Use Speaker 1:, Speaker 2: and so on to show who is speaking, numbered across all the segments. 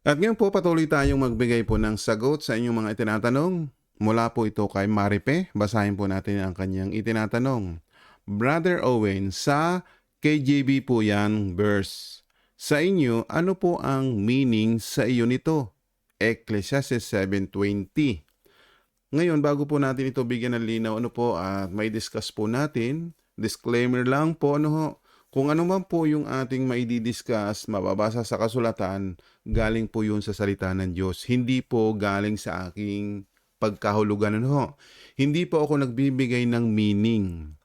Speaker 1: At ngayon po patuloy tayong magbigay po ng sagot sa inyong mga itinatanong. Mula po ito kay Maripe. Basahin po natin ang kanyang itinatanong. Brother Owen, sa KJB po yan verse. Sa inyo, ano po ang meaning sa iyo nito? Ecclesiastes 7.20 Ngayon, bago po natin ito bigyan ng linaw, ano po, at may discuss po natin. Disclaimer lang po, ano ho, kung ano man po yung ating maididiscuss, mababasa sa kasulatan, galing po yun sa salita ng Diyos. Hindi po galing sa aking pagkahulugan. Ano? Hindi po ako nagbibigay ng meaning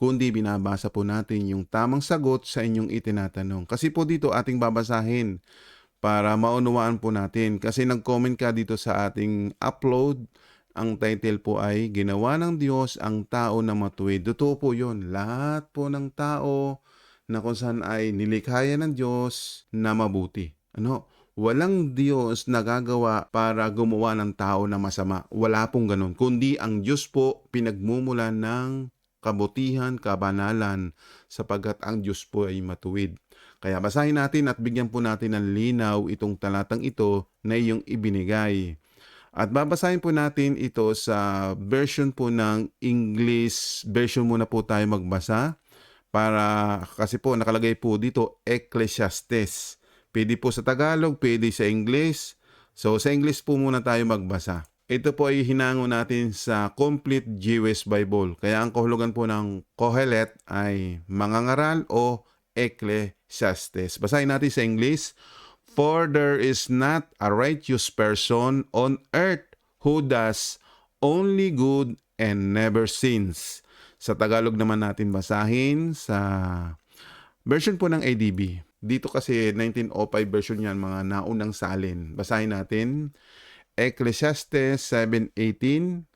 Speaker 1: kundi binabasa po natin yung tamang sagot sa inyong itinatanong. Kasi po dito ating babasahin para maunawaan po natin. Kasi nag-comment ka dito sa ating upload. Ang title po ay Ginawa ng Diyos ang tao na matuwid. Totoo po yun. Lahat po ng tao na kung saan ay nilikhaya ng Diyos na mabuti. Ano? Walang Diyos na gagawa para gumawa ng tao na masama. Wala pong ganun. Kundi ang Diyos po pinagmumula ng kabutihan, kabanalan, sapagkat ang Diyos po ay matuwid. Kaya basahin natin at bigyan po natin ng linaw itong talatang ito na iyong ibinigay. At babasahin po natin ito sa version po ng English version muna po tayo magbasa para kasi po nakalagay po dito Ecclesiastes. Pwede po sa Tagalog, pwede sa English. So sa English po muna tayo magbasa. Ito po ay hinango natin sa Complete Jewish Bible. Kaya ang kahulugan po ng Kohelet ay mangangaral o Ecclesiastes. Basahin natin sa English. For there is not a righteous person on earth who does only good and never sins. Sa Tagalog naman natin basahin sa version po ng ADB. Dito kasi 1905 version yan, mga naunang salin. Basahin natin. Ecclesiastes 7.18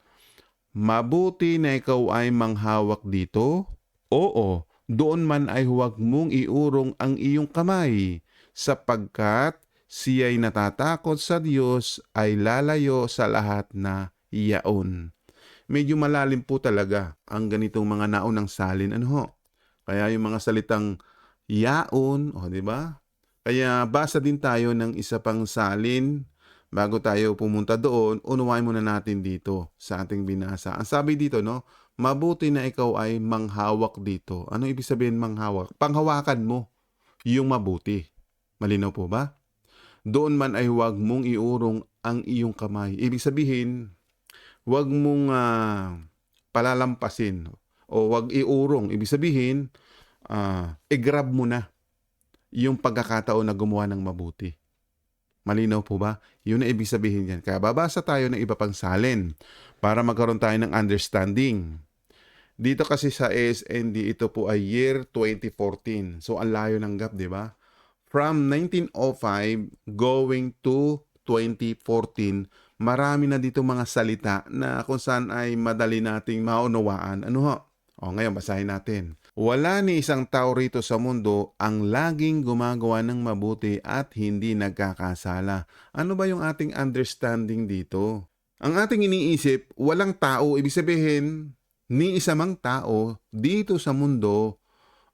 Speaker 1: Mabuti na ikaw ay manghawak dito? Oo, doon man ay huwag mong iurong ang iyong kamay, sapagkat siya'y natatakot sa Diyos ay lalayo sa lahat na iyaon. Medyo malalim po talaga ang ganitong mga naunang salin. Ano ho? Kaya yung mga salitang yaon, o oh, di ba? Kaya basa din tayo ng isa pang salin bago tayo pumunta doon, unawain muna natin dito sa ating binasa. Ang sabi dito, no, mabuti na ikaw ay manghawak dito. Ano ibig sabihin manghawak? Panghawakan mo yung mabuti. Malinaw po ba? Doon man ay huwag mong iurong ang iyong kamay. Ibig sabihin, huwag mong uh, palalampasin o huwag iurong. Ibig sabihin, uh, i-grab mo na yung pagkakataon na gumawa ng mabuti. Malinaw po ba? Yun na ibig sabihin yan. Kaya babasa tayo ng iba pang salin para magkaroon tayo ng understanding. Dito kasi sa ASND, ito po ay year 2014. So, ang layo ng gap, di ba? From 1905 going to 2014, marami na dito mga salita na kung saan ay madali nating maunawaan. Ano ho? O, ngayon, basahin natin. Wala ni isang tao rito sa mundo ang laging gumagawa ng mabuti at hindi nagkakasala. Ano ba yung ating understanding dito? Ang ating iniisip, walang tao, ibig sabihin, ni isa mang tao dito sa mundo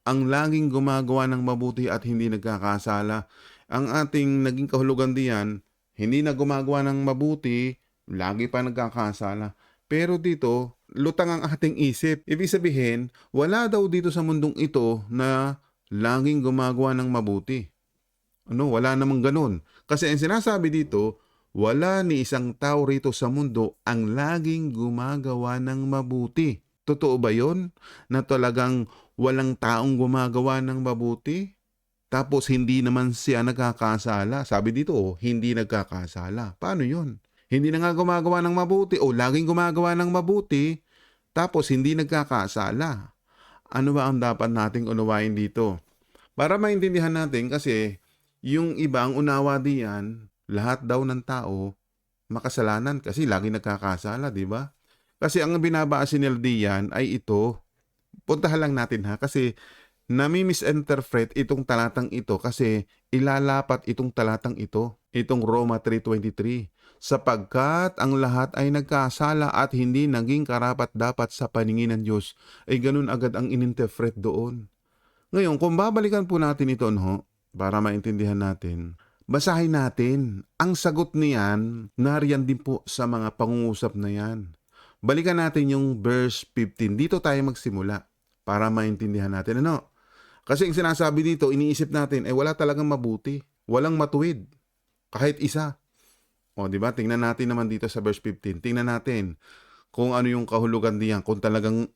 Speaker 1: ang laging gumagawa ng mabuti at hindi nagkakasala. Ang ating naging kahulugan diyan, hindi na gumagawa ng mabuti, lagi pa nagkakasala. Pero dito, lutang ang ating isip. Ibig sabihin, wala daw dito sa mundong ito na laging gumagawa ng mabuti. Ano, wala namang ganun. Kasi ang sinasabi dito, wala ni isang tao rito sa mundo ang laging gumagawa ng mabuti. Totoo ba yon? Na talagang walang taong gumagawa ng mabuti? Tapos hindi naman siya nagkakasala. Sabi dito, oh, hindi nagkakasala. Paano yon? Hindi na nga gumagawa ng mabuti o laging gumagawa ng mabuti, tapos hindi nagkakasala. Ano ba ang dapat nating unawain dito? Para maintindihan natin kasi yung ibang unawa diyan, lahat daw ng tao makasalanan kasi lagi nagkakasala, di ba? Kasi ang binabase nila diyan ay ito. Puntahan lang natin ha kasi nami-misinterpret itong talatang ito kasi ilalapat itong talatang ito, itong Roma 3.23 sapagkat ang lahat ay nagkasala at hindi naging karapat dapat sa paningin ng Diyos, ay ganun agad ang ininterpret doon. Ngayon, kung babalikan po natin ito, no, para maintindihan natin, basahin natin. Ang sagot niyan, nariyan din po sa mga pangungusap na yan. Balikan natin yung verse 15. Dito tayo magsimula para maintindihan natin ano. Kasi ang sinasabi dito, iniisip natin, eh wala talagang mabuti. Walang matuwid. Kahit isa. O, di ba? Tingnan natin naman dito sa verse 15. Tingnan natin kung ano yung kahulugan diyan. Kung talagang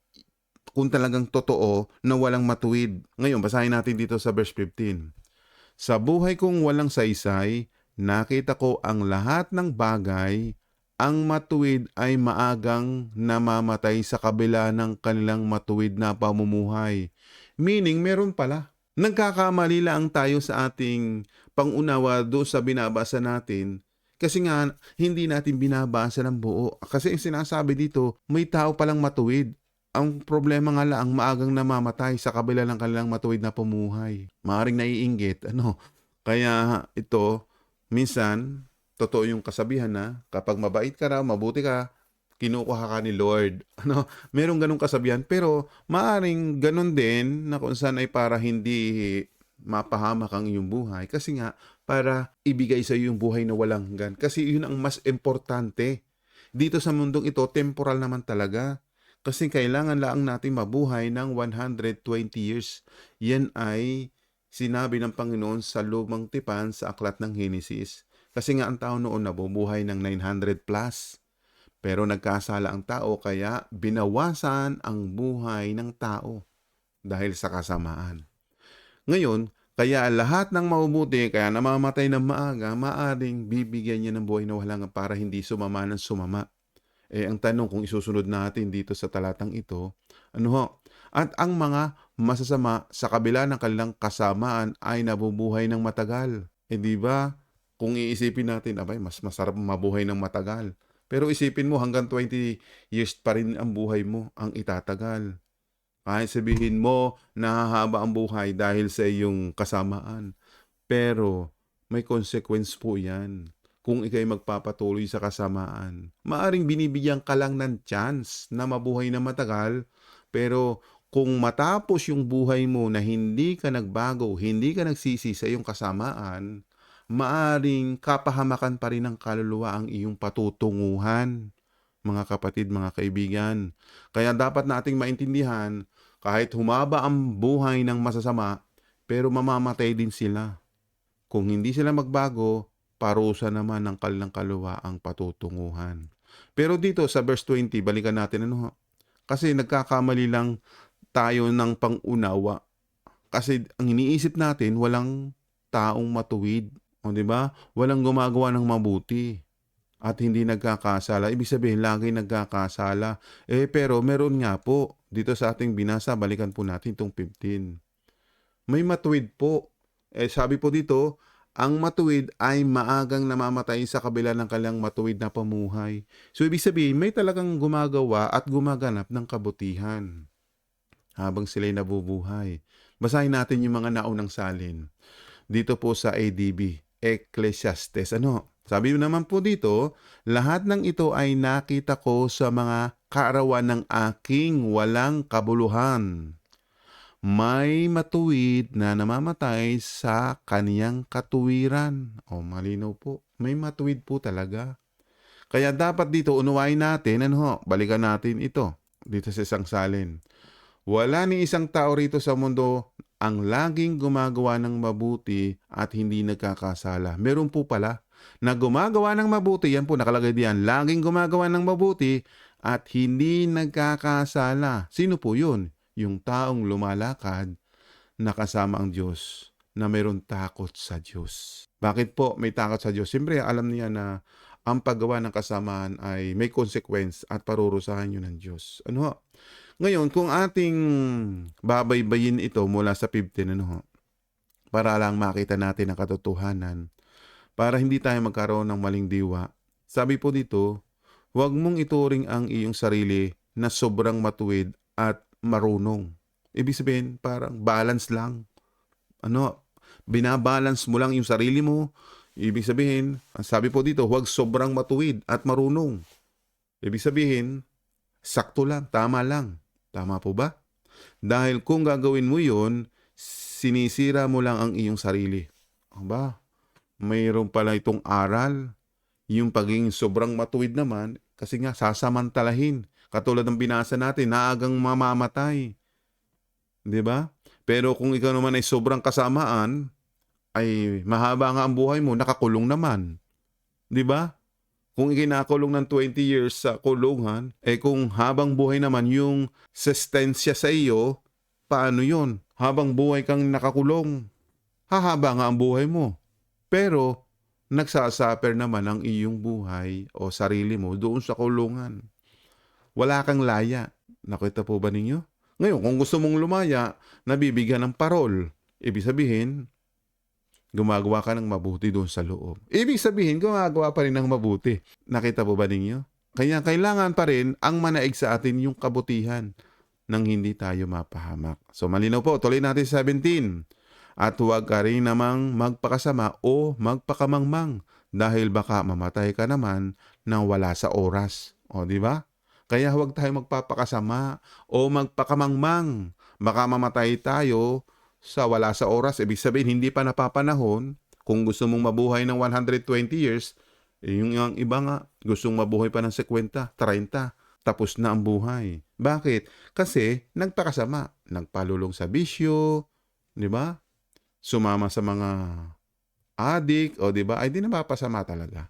Speaker 1: kung talagang totoo na walang matuwid. Ngayon, basahin natin dito sa verse 15. Sa buhay kong walang saysay, nakita ko ang lahat ng bagay, ang matuwid ay maagang namamatay sa kabila ng kanilang matuwid na pamumuhay. Meaning, meron pala. Nagkakamali lang tayo sa ating pangunawa do sa binabasa natin kasi nga hindi natin binabasa ng buo. Kasi ang sinasabi dito, may tao palang matuwid. Ang problema nga lang, maagang namamatay sa kabila ng kanilang matuwid na pumuhay. Maaring naiinggit. Ano? Kaya ito, minsan, totoo yung kasabihan na kapag mabait ka raw, mabuti ka, kinukuha ka ni Lord. Ano? Merong ganong kasabihan. Pero maaring ganon din na kung saan ay para hindi mapahamak ang iyong buhay. Kasi nga, para ibigay sa iyo yung buhay na walang hanggan. Kasi yun ang mas importante. Dito sa mundong ito, temporal naman talaga. Kasi kailangan lang natin mabuhay ng 120 years. Yan ay sinabi ng Panginoon sa lumang tipan sa aklat ng Genesis. Kasi nga ang tao noon nabubuhay ng 900 plus. Pero nagkasala ang tao kaya binawasan ang buhay ng tao dahil sa kasamaan. Ngayon, kaya lahat ng mabubuti, kaya namamatay ng maaga, maaring bibigyan niya ng buhay na walang para hindi sumama ng sumama. Eh, ang tanong kung isusunod natin dito sa talatang ito, ano ho? At ang mga masasama sa kabila ng kanilang kasamaan ay nabubuhay ng matagal. Eh di ba? Kung iisipin natin, abay, mas masarap mabuhay ng matagal. Pero isipin mo, hanggang 20 years pa rin ang buhay mo ang itatagal. Kahit sabihin mo, nahahaba ang buhay dahil sa iyong kasamaan. Pero may consequence po yan kung ikay magpapatuloy sa kasamaan. Maaring binibigyan ka lang ng chance na mabuhay na matagal, pero kung matapos yung buhay mo na hindi ka nagbago, hindi ka nagsisi sa iyong kasamaan, maaring kapahamakan pa rin ng kaluluwa ang iyong patutunguhan, mga kapatid, mga kaibigan. Kaya dapat nating maintindihan, kahit humaba ang buhay ng masasama, pero mamamatay din sila. Kung hindi sila magbago, parusa naman ng kanilang kaluwa ang patutunguhan. Pero dito sa verse 20, balikan natin ano? Kasi nagkakamali lang tayo ng pangunawa. Kasi ang iniisip natin, walang taong matuwid. O di ba? Walang gumagawa ng mabuti. At hindi nagkakasala. Ibig sabihin, lagi nagkakasala. Eh, pero meron nga po. Dito sa ating binasa, balikan po natin itong 15. May matuwid po. Eh, sabi po dito, ang matuwid ay maagang namamatay sa kabila ng kanilang matuwid na pamuhay. So, ibig sabihin, may talagang gumagawa at gumaganap ng kabutihan habang sila'y nabubuhay. Basahin natin yung mga naunang salin. Dito po sa ADB, Ecclesiastes. Ano? Sabi naman po dito, lahat ng ito ay nakita ko sa mga kaarawan ng aking walang kabuluhan. May matuwid na namamatay sa kaniyang katuwiran. O malinaw po, may matuwid po talaga. Kaya dapat dito unawain natin, ano balikan natin ito dito sa isang salin. Wala ni isang tao rito sa mundo ang laging gumagawa ng mabuti at hindi nagkakasala. Meron po pala na gumagawa ng mabuti, yan po nakalagay diyan, laging gumagawa ng mabuti at hindi nagkakasala. Sino po yun? Yung taong lumalakad na kasama ang Diyos, na mayroon takot sa Diyos. Bakit po may takot sa Diyos? Siyempre, alam niya na ang paggawa ng kasamaan ay may consequence at parurusahan yun ng Diyos. Ano ho? Ngayon, kung ating babaybayin ito mula sa 15, ano ho? Para lang makita natin ang katotohanan, para hindi tayo magkaroon ng maling diwa. Sabi po dito, huwag mong ituring ang iyong sarili na sobrang matuwid at marunong. Ibig sabihin, parang balance lang. Ano, binabalance mo lang yung sarili mo. Ibig sabihin, ang sabi po dito, huwag sobrang matuwid at marunong. Ibig sabihin, sakto lang, tama lang. Tama po ba? Dahil kung gagawin mo yun, sinisira mo lang ang iyong sarili. Aba, mayroon pala itong aral. Yung pagiging sobrang matuwid naman, kasi nga sasamantalahin. Katulad ng binasa natin, naagang mamamatay. ba? Pero kung ikaw naman ay sobrang kasamaan, ay mahaba nga ang buhay mo, nakakulong naman. 'Di ba? Kung ikinakulong ng 20 years sa kulungan, eh kung habang buhay naman yung sustensya sa iyo, paano yon? Habang buhay kang nakakulong, hahaba nga ang buhay mo. Pero, nagsasuffer naman ang iyong buhay o sarili mo doon sa kulungan. Wala kang laya. Nakita po ba ninyo? Ngayon, kung gusto mong lumaya, nabibigyan ng parol. Ibig sabihin, gumagawa ka ng mabuti doon sa loob. Ibig sabihin, gumagawa pa rin ng mabuti. Nakita po ba ninyo? Kaya kailangan pa rin ang manaig sa atin yung kabutihan nang hindi tayo mapahamak. So malinaw po, tuloy natin sa 17. At huwag ka rin namang magpakasama o magpakamangmang dahil baka mamatay ka naman nang wala sa oras. O di ba? Kaya huwag tayo magpapakasama o magpakamangmang. Baka mamatay tayo sa wala sa oras. Ibig sabihin, hindi pa napapanahon. Kung gusto mong mabuhay ng 120 years, eh, yung, yung iba nga, gustong mabuhay pa ng 50, 30, tapos na ang buhay. Bakit? Kasi nagpakasama. Nagpalulong sa bisyo, di ba? Sumama sa mga adik, o di ba? Ay, di napapasama talaga.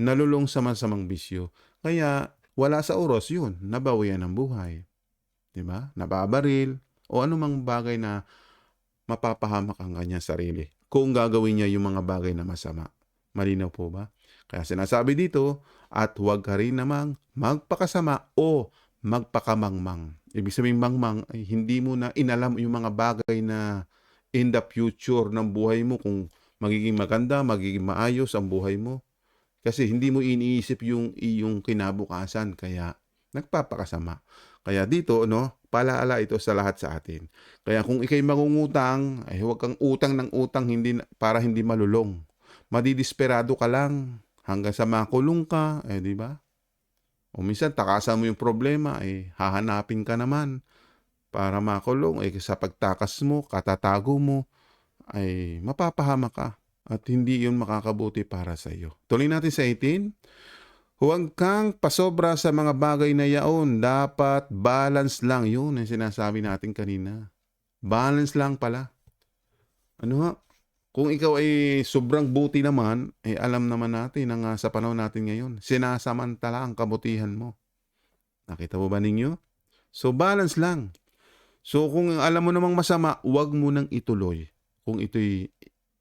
Speaker 1: Nalulong sa masamang bisyo. Kaya, wala sa oras yun. Nabawian ng buhay. Di ba? Nababaril. O anumang bagay na mapapahamak ang kanyang sarili kung gagawin niya yung mga bagay na masama. Malinaw po ba? Kaya sinasabi dito, at huwag ka rin namang magpakasama o magpakamangmang. Ibig sabihin mangmang ay hindi mo na inalam yung mga bagay na in the future ng buhay mo kung magiging maganda, magiging maayos ang buhay mo. Kasi hindi mo iniisip yung iyong kinabukasan kaya nagpapakasama. Kaya dito, no, palaala ito sa lahat sa atin. Kaya kung ikay mangungutang, ay huwag kang utang ng utang hindi, para hindi malulong. Madidisperado ka lang hanggang sa makulong ka, eh di ba? O minsan takasan mo yung problema, eh hahanapin ka naman para makulong. Eh sa pagtakas mo, katatago mo, ay mapapahama ka at hindi yun makakabuti para sa iyo. Tuloy natin sa 18. Huwag kang pasobra sa mga bagay na yaon. Dapat balance lang. Yun ang sinasabi natin kanina. Balance lang pala. Ano ha? Kung ikaw ay sobrang buti naman, eh alam naman natin na nga sa panahon natin ngayon, sinasamantala ang kabutihan mo. Nakita mo ba ninyo? So balance lang. So kung alam mo namang masama, huwag mo nang ituloy kung ito'y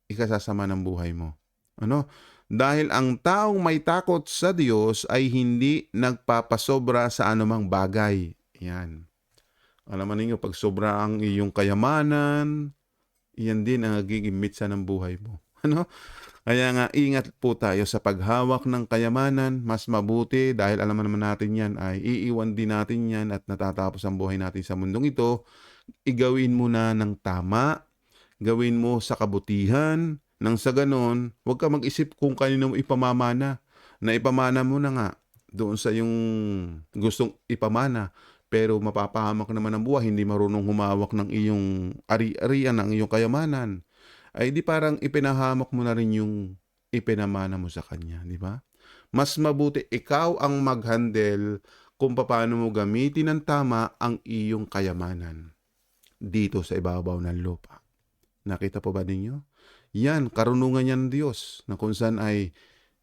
Speaker 1: ikasasama ng buhay mo. Ano? Dahil ang taong may takot sa Diyos ay hindi nagpapasobra sa anumang bagay. Yan. Alam ninyo, pag sobra ang iyong kayamanan, yan din ang nagiging mitsa ng buhay mo. Ano? Kaya nga, ingat po tayo sa paghawak ng kayamanan. Mas mabuti dahil alam naman natin yan ay iiwan din natin yan at natatapos ang buhay natin sa mundong ito. Igawin mo na ng tama. Gawin mo sa kabutihan. Nang sa ganon, huwag ka mag-isip kung kanino mo ipamamana. Na ipamana mo na nga doon sa yung gustong ipamana pero mapapahamak naman ang buhay, hindi marunong humawak ng iyong ari-arian, ng iyong kayamanan, ay di parang ipinahamak mo na rin yung ipinamana mo sa kanya, di ba? Mas mabuti ikaw ang mag-handle kung paano mo gamitin ng tama ang iyong kayamanan dito sa ibabaw ng lupa. Nakita po ba ninyo? Yan, karunungan yan ng Diyos na kung saan ay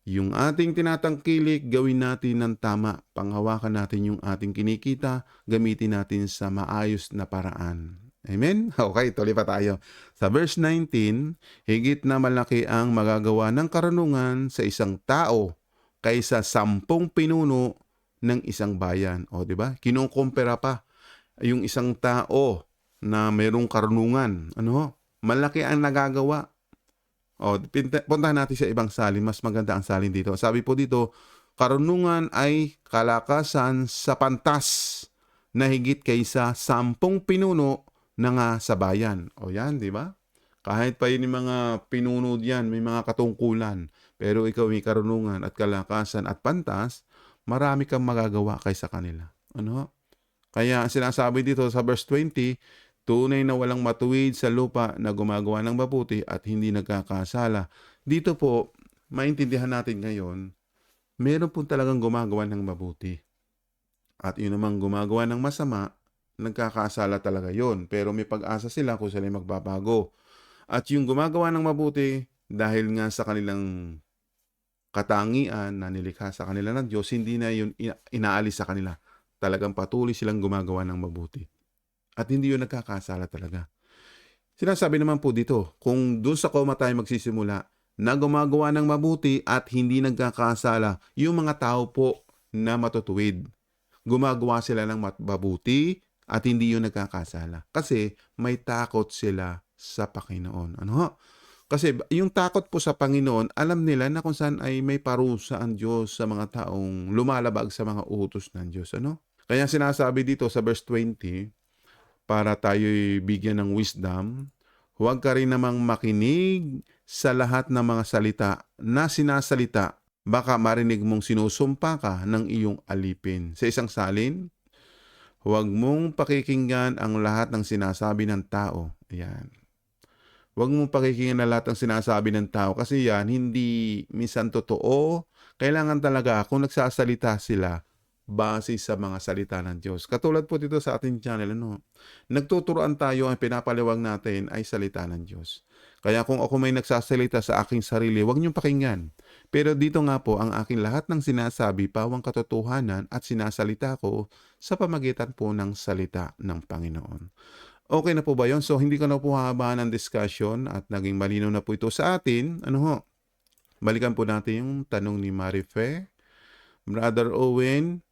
Speaker 1: yung ating tinatangkilik, gawin natin ng tama. Panghawakan natin yung ating kinikita, gamitin natin sa maayos na paraan. Amen? Okay, tuloy pa tayo. Sa verse 19, higit na malaki ang magagawa ng karunungan sa isang tao kaysa sampung pinuno ng isang bayan. O, di ba? Kinukumpara pa yung isang tao na mayroong karunungan. Ano? Malaki ang nagagawa o, puntahan natin sa ibang salin. Mas maganda ang salin dito. Sabi po dito, karunungan ay kalakasan sa pantas na higit kaysa sampung pinuno na nga sa. O yan, di ba? Kahit pa yun yung mga pinuno diyan, may mga katungkulan. Pero ikaw may karunungan at kalakasan at pantas, marami kang magagawa kaysa kanila. Ano? Kaya sinasabi dito sa verse 20, Tunay na walang matuwid sa lupa na gumagawa ng mabuti at hindi nagkakasala. Dito po, maintindihan natin ngayon, meron po talagang gumagawa ng mabuti. At yun namang gumagawa ng masama, nagkakasala talaga yon. Pero may pag-asa sila kung sila magbabago. At yung gumagawa ng mabuti, dahil nga sa kanilang katangian na nilikha sa kanila ng Diyos, hindi na yun ina- inaalis sa kanila. Talagang patuloy silang gumagawa ng mabuti. At hindi yun nagkakasala talaga. Sinasabi naman po dito, kung doon sa koma tayo magsisimula, na gumagawa ng mabuti at hindi nagkakasala, yung mga tao po na matutuwid. Gumagawa sila ng mabuti at hindi yun nagkakasala. Kasi may takot sila sa Panginoon. Ano ho? Kasi yung takot po sa Panginoon, alam nila na kung saan ay may parusa ang Diyos sa mga taong lumalabag sa mga utos ng Diyos. Ano? Kaya sinasabi dito sa verse 20, para tayo'y bigyan ng wisdom, huwag ka rin namang makinig sa lahat ng mga salita na sinasalita. Baka marinig mong sinusumpa ka ng iyong alipin. Sa isang salin, huwag mong pakikinggan ang lahat ng sinasabi ng tao. Ayan. Huwag mong pakikinggan ang lahat ng sinasabi ng tao kasi yan hindi minsan totoo. Kailangan talaga kung nagsasalita sila base sa mga salita ng Diyos. Katulad po dito sa ating channel, ano, nagtuturoan tayo, ang pinapaliwag natin ay salita ng Diyos. Kaya kung ako may nagsasalita sa aking sarili, huwag niyong pakinggan. Pero dito nga po, ang aking lahat ng sinasabi, pawang katotohanan at sinasalita ko sa pamagitan po ng salita ng Panginoon. Okay na po ba yon? So, hindi ko na po hahabaan ng discussion at naging malinaw na po ito sa atin. Ano ho? Balikan po natin yung tanong ni Marife. Brother Owen,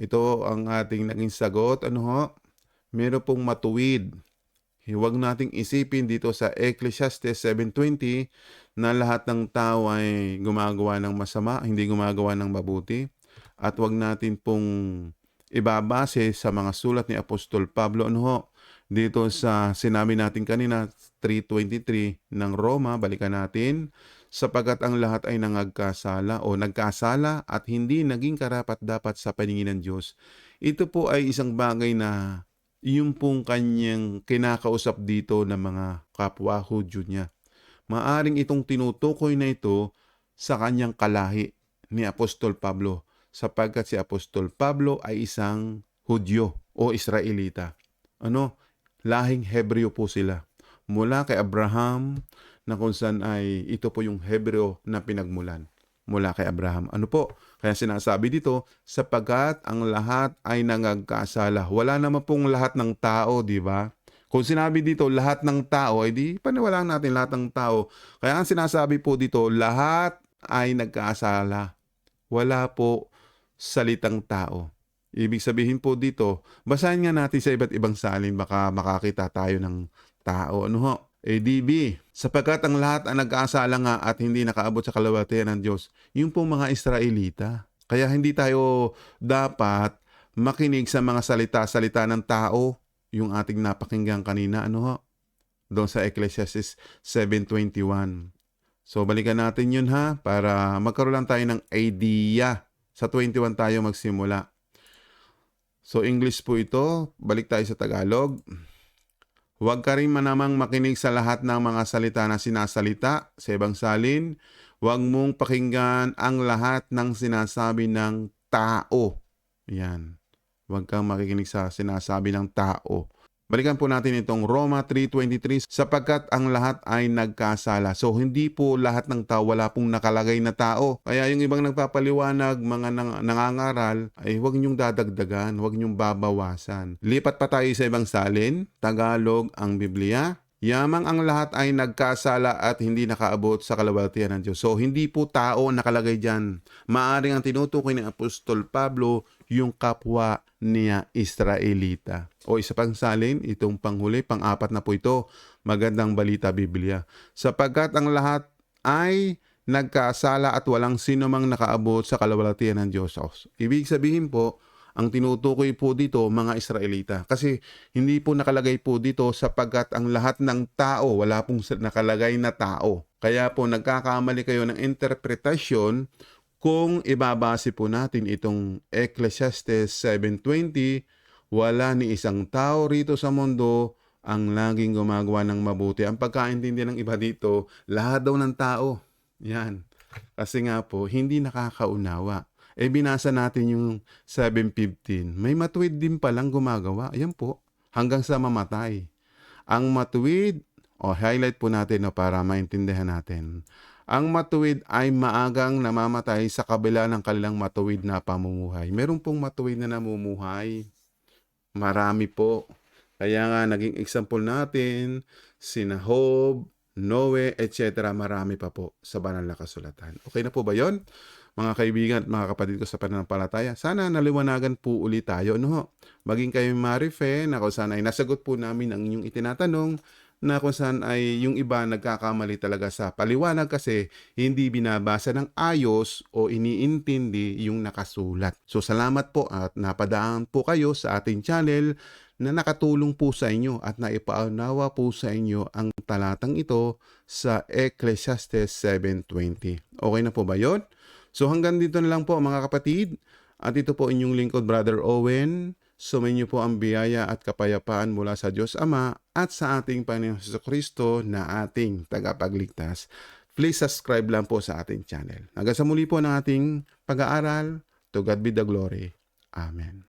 Speaker 1: ito ang ating naging sagot. Ano ho? Meron pong matuwid. Huwag nating isipin dito sa Ecclesiastes 7.20 na lahat ng tao ay gumagawa ng masama, hindi gumagawa ng mabuti. At huwag natin pong ibabase sa mga sulat ni Apostol Pablo. Ano? Dito sa sinabi natin kanina, 3.23 ng Roma, balikan natin, sapagkat ang lahat ay nangagkasala o nagkasala at hindi naging karapat dapat sa paningin ng Diyos. Ito po ay isang bagay na yung pong kanyang kinakausap dito ng mga kapwa Hudyo niya. Maaring itong tinutukoy na ito sa kanyang kalahi ni Apostol Pablo sapagkat si Apostol Pablo ay isang Hudyo o Israelita. Ano? Lahing Hebreo po sila. Mula kay Abraham na kung saan ay ito po yung Hebreo na pinagmulan mula kay Abraham. Ano po? Kaya sinasabi dito, sapagkat ang lahat ay nangagkasala. Wala naman pong lahat ng tao, di ba? Kung sinabi dito lahat ng tao, ay di paniwalaan natin lahat ng tao. Kaya ang sinasabi po dito, lahat ay nagkasala. Wala po salitang tao. Ibig sabihin po dito, basahin nga natin sa iba't ibang salin, baka makakita tayo ng tao. Ano ho? ADB, sapagkat ang lahat ang nag-aasala nga at hindi nakaabot sa kalawatian ng Diyos, yung pong mga Israelita. Kaya hindi tayo dapat makinig sa mga salita-salita ng tao, yung ating napakinggan kanina, ano ho? Doon sa Ecclesiastes 7.21. So, balikan natin yun ha, para magkaroon lang tayo ng idea. Sa 21 tayo magsimula. So, English po ito. Balik tayo sa Tagalog. Huwag ka rin manamang makinig sa lahat ng mga salita na sinasalita sa ibang salin. Huwag mong pakinggan ang lahat ng sinasabi ng tao. Yan. Huwag kang makikinig sa sinasabi ng tao. Balikan po natin itong Roma 3.23 sapagkat ang lahat ay nagkasala. So hindi po lahat ng tao, wala pong nakalagay na tao. Kaya yung ibang nagpapaliwanag, mga nang, nangangaral, ay huwag niyong dadagdagan, huwag niyong babawasan. Lipat pa tayo sa ibang salin, Tagalog ang Biblia. Yamang ang lahat ay nagkasala at hindi nakaabot sa kalawatian ng Diyos. So, hindi po tao nakalagay dyan. Maaring ang tinutukoy ni Apostol Pablo yung kapwa niya Israelita. O isa pang salin, itong panghuli, pang-apat na po ito, magandang balita Biblia. Sapagkat ang lahat ay nagkasala at walang sino mang nakaabot sa kalawalatian ng Diyos. Ibig sabihin po, ang tinutukoy po dito mga Israelita. Kasi hindi po nakalagay po dito sapagkat ang lahat ng tao, wala pong nakalagay na tao. Kaya po nagkakamali kayo ng interpretasyon kung ibabase po natin itong Ecclesiastes 7.20, wala ni isang tao rito sa mundo, ang laging gumagawa ng mabuti. Ang pagkaintindi ng iba dito, lahat daw ng tao. Yan. Kasi nga po, hindi nakakaunawa. Eh binasa natin yung 7.15. May matuwid din palang gumagawa. Ayan po. Hanggang sa mamatay. Ang matuwid, o highlight po natin no, para maintindihan natin. Ang matuwid ay maagang namamatay sa kabila ng kanilang matuwid na pamumuhay. Meron pong matuwid na namumuhay. Marami po. Kaya nga, naging example natin, sina Job, Noe, etc. Marami pa po sa banal na kasulatan. Okay na po ba yon? Mga kaibigan at mga kapatid ko sa pananampalataya, sana naliwanagan po ulit tayo. No? ho? Maging kayo marife na kung saan ay nasagot po namin ang inyong itinatanong na kung saan ay yung iba nagkakamali talaga sa paliwanag kasi hindi binabasa ng ayos o iniintindi yung nakasulat. So salamat po at napadaan po kayo sa ating channel na nakatulong po sa inyo at naipaunawa po sa inyo ang talatang ito sa Ecclesiastes 7.20. Okay na po ba yon? So hanggang dito na lang po mga kapatid. At ito po inyong lingkod Brother Owen. Sumayin niyo po ang biyaya at kapayapaan mula sa Diyos Ama at sa ating Panginoon Hesus Kristo na ating tagapagligtas. Please subscribe lang po sa ating channel. Hanggang sa muli po ng ating pag-aaral. To God be the glory. Amen.